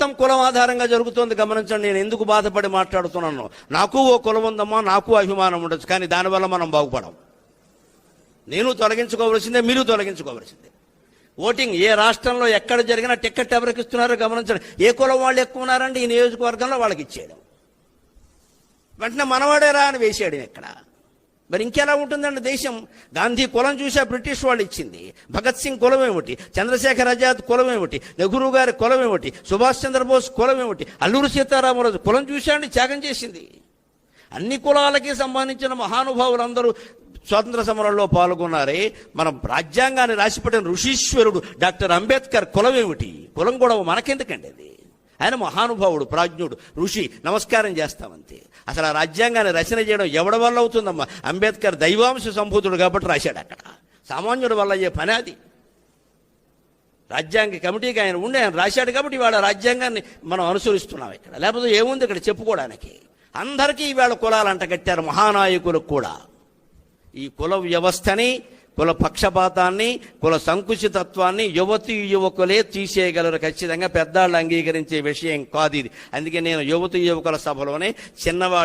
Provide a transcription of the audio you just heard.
మొత్తం కులం ఆధారంగా జరుగుతోంది గమనించండి నేను ఎందుకు బాధపడి మాట్లాడుతున్నాను. నాకు ఓ కులం ఉందమ్మా నాకు అభిమానం ఉండొచ్చు కానీ దానివల్ల మనం బాగుపడం నేను తొలగించుకోవలసిందే మీరు తొలగించుకోవలసిందే. ఓటింగ్ ఏ రాష్ట్రంలో ఎక్కడ జరిగినా టికెట్ ఎవరికి ఇస్తున్నారో గమనించండి. ఏ కులం వాళ్ళు ఎక్కువ ఉన్నారండి? ఈ నియోజకవర్గంలో వాళ్ళకి ఇచ్చేయడం. వెంటనే మనవాడేరా అని వేసేయడం ఇక్కడ మరి ఇంకెలా ఉంటుందండి దేశం? గాంధీ కులం చూసా బ్రిటిష్ వాళ్ళు ఇచ్చింది. భగత్ సింగ్ కులం ఏమిటి? చంద్రశేఖర్ ఆజాద్ కులం ఏమిటి? నెహ్రూ గారి కులం ఏమిటి? సుభాష్ చంద్రబోస్ కులం ఏమిటి? అల్లూరు సీతారామరాజు కులం చూశాండి త్యాగం చేసింది. అన్ని కులాలకి సంబంధించిన మహానుభావులందరూ స్వాతంత్ర సమరంలో పాల్గొన్నారే. మనం రాజ్యాంగాన్ని రాసిపెట్టిన ఋషీశ్వరుడు డాక్టర్ అంబేద్కర్ కులం ఏమిటి? కులం కూడా మనకెందుకండి అది? ఆయన మహానుభావుడు ప్రాజ్ఞుడు. ఋషి నమస్కారం చేస్తామంతే. అసలు ఆ రాజ్యాంగాన్ని రచన చేయడం ఎవడ వల్ల అవుతుందమ్మా? అంబేద్కర్ దైవాంశ సంభూతుడు కాబట్టి రాశాడు అక్కడ. సామాన్యుడి వల్ల అయ్యే పని అది. రాజ్యాంగ కమిటీకి ఆయన ఉండి ఆయన రాశాడు కాబట్టి ఇవాళ రాజ్యాంగాన్ని మనం అనుసరిస్తున్నాం ఇక్కడ. లేకపోతే ఏముంది ఇక్కడ చెప్పుకోవడానికి? అందరికీ ఇవాళ కులాలు అంటగట్టారు మహానాయకులకు కూడా. ఈ కుల వ్యవస్థని కుల పక్షపాతాన్ని కుల సంకుచితత్వాన్ని యువతి యువకులే తీసేయగలరు ఖచ్చితంగా. పెద్దాళ్ళు అంగీకరించే విషయం కాదు ఇది. అందుకే నేను యువతి యువకుల సభలోనే చిన్నవాళ్ళు